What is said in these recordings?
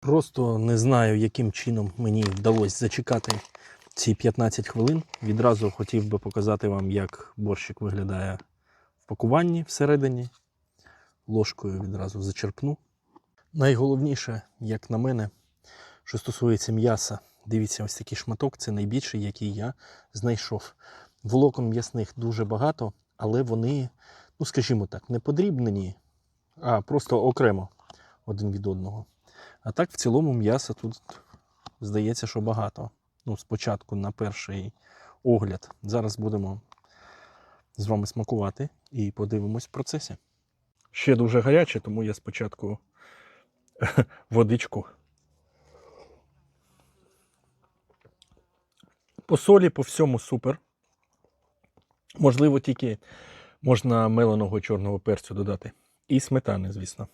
Просто не знаю, яким чином мені вдалося зачекати ці 15 хвилин. Відразу хотів би показати вам, як борщик виглядає в пакуванні всередині. Ложкою відразу зачерпну. Найголовніше, як на мене, що стосується м'яса, дивіться, ось такий шматок це найбільший, який я знайшов. Волокон м'ясних дуже багато, але вони, ну скажімо так, не подрібнені, а просто окремо один від одного. А так, в цілому, м'яса тут здається, що багато. Ну, спочатку на перший огляд. Зараз будемо з вами смакувати і подивимось в процесі. Ще дуже гаряче, тому я спочатку водичку. По солі, по всьому супер. Можливо, тільки можна меленого чорного перцю додати. І сметани, звісно.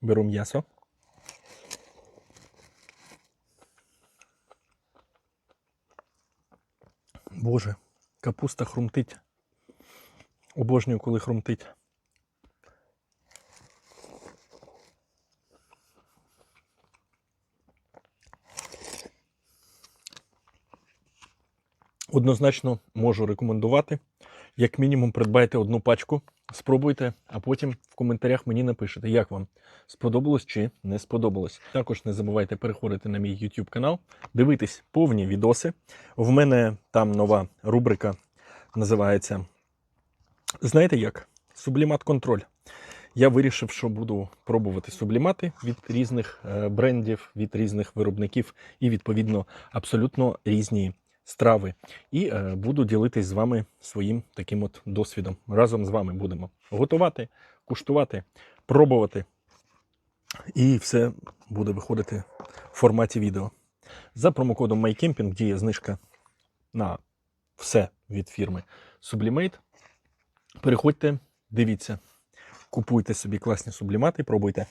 Беру м'ясо. Боже, капуста хрумтить. Обожнюю, коли хрумтить. Однозначно можу рекомендувати. Як мінімум, придбайте одну пачку, спробуйте, а потім в коментарях мені напишете, як вам сподобалось чи не сподобалось. Також не забувайте переходити на мій YouTube канал, дивитись повні відоси. В мене там нова рубрика називається. Знаєте як? Сублімат контроль. Я вирішив, що буду пробувати сублімати від різних е, брендів, від різних виробників і, відповідно, абсолютно різні страви. І е, буду ділитись з вами своїм таким от досвідом. Разом з вами будемо готувати, куштувати, пробувати. І все буде виходити в форматі відео. За промокодом MyCamping діє знижка на все від фірми Sublimate. Переходьте, дивіться, купуйте собі класні сублімати, пробуйте.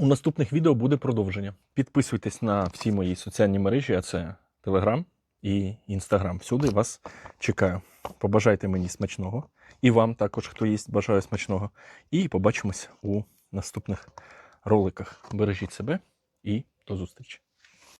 У наступних відео буде продовження. Підписуйтесь на всі мої соціальні мережі, а це Телеграм і Інстаграм. Всюди вас чекаю. Побажайте мені смачного. І вам також, хто їсть, бажаю смачного. І побачимось у наступних роликах. Бережіть себе і до зустрічі!